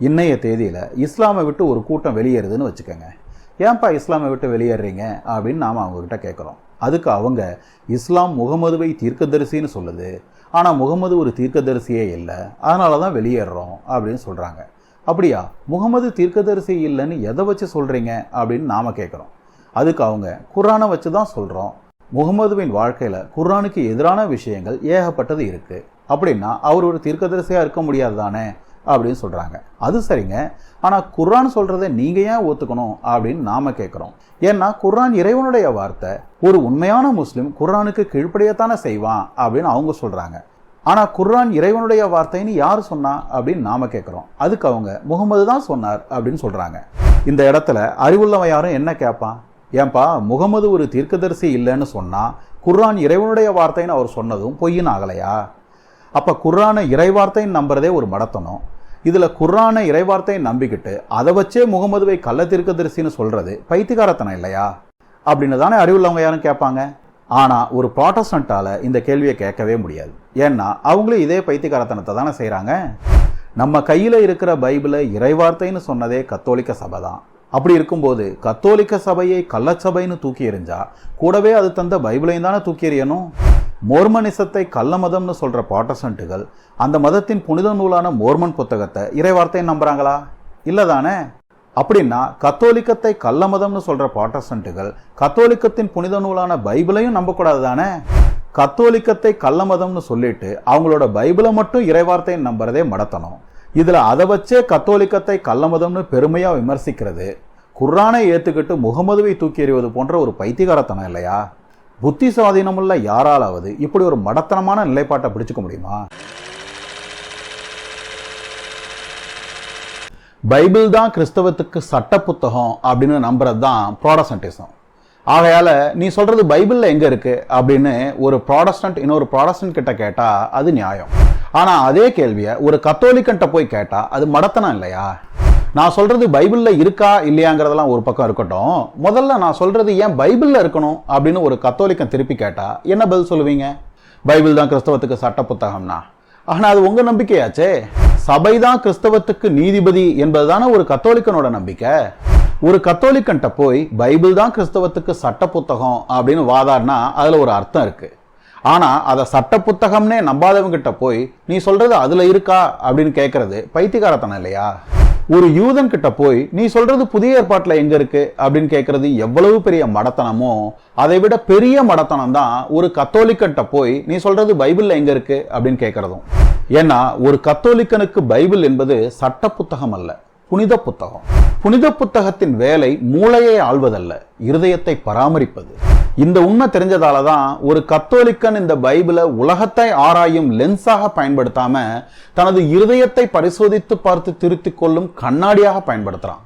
இன்னைய தேதியில் இஸ்லாமை விட்டு ஒரு கூட்டம் வெளியேறுதுன்னு வச்சுக்கோங்க. ஏன்பா இஸ்லாமை விட்டு வெளியேறீங்க? அப்படின்னு நாம் அவங்கக்கிட்ட கேட்குறோம் அதுக்கு அவங்க இஸ்லாம் முகமதுவை தீர்க்கதரிசின்னு சொல்லுது. ஆனால் முகமது ஒரு தீர்க்கதரிசியே இல்லை. அதனால தான் வெளியேறுறோம் அப்படின்னு சொல்கிறாங்க அப்படியா? முகமது தீர்க்கதரிசி இல்லைன்னு எதை வச்சு சொல்கிறீங்க அப்படின்னு நாம் கேட்குறோம் அதுக்கு அவங்க குரானை வச்சு தான் சொல்கிறோம் முகமதுவின் வாழ்க்கையில் குரானுக்கு எதிரான விஷயங்கள் ஏகப்பட்டது இருக்குது அப்படின்னா அவர் ஒரு தீர்க்கதரிசியாக இருக்க முடியாது தானே? அப்படின்னு சொல்கிறாங்க அது சரிங்க. ஆனால் குர்ஆன் சொல்கிறத நீங்கள் ஏன் ஒத்துக்கணும் அப்படின்னு நாம் கேட்குறோம் ஏன்னா குர்ஆன் இறைவனுடைய வார்த்தை ஒரு உண்மையான முஸ்லீம் குர்ஆனுக்கு கீழ்ப்படியத்தானே செய்வான் அப்படின்னு அவங்க சொல்கிறாங்க ஆனால் குர்ஆன் இறைவனுடைய வார்த்தைன்னு யார் சொன்னா அப்படின்னு நாம கேட்குறோம் அதுக்கு அவங்க முகமது தான் சொன்னார் அப்படின்னு சொல்கிறாங்க இந்த இடத்துல அறிவுள்ளவன் யாரும் என்ன கேட்பான் ஏன்பா முகமது ஒரு தீர்க்கதரிசி இல்லைன்னு சொன்னால் குர்ஆன் இறைவனுடைய வார்த்தைன்னு அவர் சொன்னதும் பொய்யின் ஆகலையா? அப்போ குர்ஆனை இறைவார்த்தைன்னு நம்புறதே ஒரு மடத்தனம். இதில் குர்ஆனை இறைவார்த்தையை நம்பிக்கிட்டு அதை வச்சே முகமதுவை கள்ள தீர்க்கதரிசின்னு சொல்கிறது பைத்திகாரத்தனம் இல்லையா? அப்படின்னு தானே அறிவுள்ளவங்க யாரும் கேட்பாங்க. ஆனால் ஒரு ப்ராட்டஸ்டண்ட்டால் இந்த கேள்வியை கேட்கவே முடியாது. ஏன்னா அவங்களும் இதே பைத்திகாரத்தனத்தை தானே செய்கிறாங்க நம்ம கையில் இருக்கிற பைபிளை இறைவார்த்தைன்னு சொன்னதே கத்தோலிக்க சபை தான். அப்படி இருக்கும்போது கத்தோலிக்க சபையை கள்ளச்சபைன்னு தூக்கி எறிஞ்சா கூடவே அது தந்த பைபிளையும் தானே தூக்கி எறியணும்? மோர்மனிசத்தை கள்ள மதம்னு சொல்கிற ப்ராட்டஸ்டன்ட்டுகள் அந்த மதத்தின் புனித நூலான மோர்மன் புத்தகத்தை இறைவார்த்தையும் நம்புகிறாங்களா இல்லை தானே அப்படின்னா கத்தோலிக்கத்தை கள்ள மதம்னு சொல்கிற ப்ராட்டஸ்டன்ட்டுகள் கத்தோலிக்கத்தின் புனித நூலான பைபிளையும் நம்பக்கூடாது தானே கத்தோலிக்கத்தை கள்ள மதம்னு சொல்லிட்டு அவங்களோட பைபிளை மட்டும் இறைவார்த்தையை நம்புறதே மடத்தனம். இதில் அதை வச்சே கத்தோலிக்கத்தை கள்ள மதம்னு பெருமையாக விமர்சிக்கிறது. குர்ரானை ஏற்றுக்கிட்டு முகமதுவை தூக்கி எறிவது போன்ற ஒரு பைத்தியகாரத்தனம் இல்லையா? புத்தி சுவாதீனமுள்ள யாராலாவது இப்படி ஒரு மடத்தனமான நிலைப்பாட்டை பிடிச்சுக்க முடியுமா? பைபிள் தான் கிறிஸ்தவத்துக்கு சட்ட புத்தகம் அப்படின்னு நம்புறது தான் ப்ராடஸ்டன்டிசம். ஆகையால நீ சொல்றது பைபிள்ல எங்க இருக்கு அப்படின்னு ஒரு ப்ராடஸ்டன்ட் இன்னொரு ப்ராடஸ்டன்ட் கிட்ட கேட்டா அது நியாயம். ஆனா அதே கேள்வியை ஒரு கத்தோலிக்கன்ட்ட போய் கேட்டா அது மடத்தனம் இல்லையா? நான் சொல்றது பைபிளில் இருக்கா இல்லையாங்கிறதெல்லாம் ஒரு பக்கம் இருக்கட்டும். முதல்ல நான் சொல்றது ஏன் பைபிளில் இருக்கணும் அப்படின்னு ஒரு கத்தோலிக்கன் திருப்பி கேட்டா என்ன பதில் சொல்லுவீங்க? பைபிள் தான் கிறிஸ்தவத்துக்கு சட்ட புத்தகம்னா. ஆனால் அது உங்க நம்பிக்கையாச்சே? சபை தான் கிறிஸ்தவத்துக்கு நீதிபதி என்பது தானே ஒரு கத்தோலிக்கனோட நம்பிக்கை. ஒரு கத்தோலிக்கன்ட்ட போய் பைபிள் தான் கிறிஸ்தவத்துக்கு சட்ட புத்தகம் அப்படின்னு வாதாடினா அதில் ஒரு அர்த்தம் இருக்கு. ஆனால் அதை சட்ட புத்தகம்னே நம்பாதவங்கிட்ட போய் நீ சொல்றது அதில் இருக்கா அப்படின்னு கேட்கறது பைத்தியகாரத்தனம் இல்லையா? ஒரு யூதன் கிட்ட போய் நீ சொல்றது புதிய ஏற்பாட்டில் எங்க இருக்கு? அப்படின்னு கேட்கறது எவ்வளவு பெரிய மடத்தனமோ அதை விட பெரிய மடத்தனம் தான் ஒரு கத்தோலிக்கன்ட்ட போய் நீ சொல்றது பைபிள்ல எங்க இருக்கு? அப்படின்னு கேட்கறதும் ஏன்னா ஒரு கத்தோலிக்கனுக்கு பைபிள் என்பது சட்ட புத்தகம் அல்ல புனித புத்தகம். புனித புத்தகத்தின் வேலை மூளையை ஆள்வதல்ல இருதயத்தை பராமரிப்பது. இந்த உண்மை தெரிஞ்சதால தான் ஒரு கத்தோலிக்கன் இந்த பைபிளை உலகத்தை ஆராயும் லென்ஸாக பயன்படுத்தாம தனது இருதயத்தை பரிசோதித்து பார்த்து திருத்திக் கொள்ளும் கண்ணாடியாக பயன்படுத்துறான்.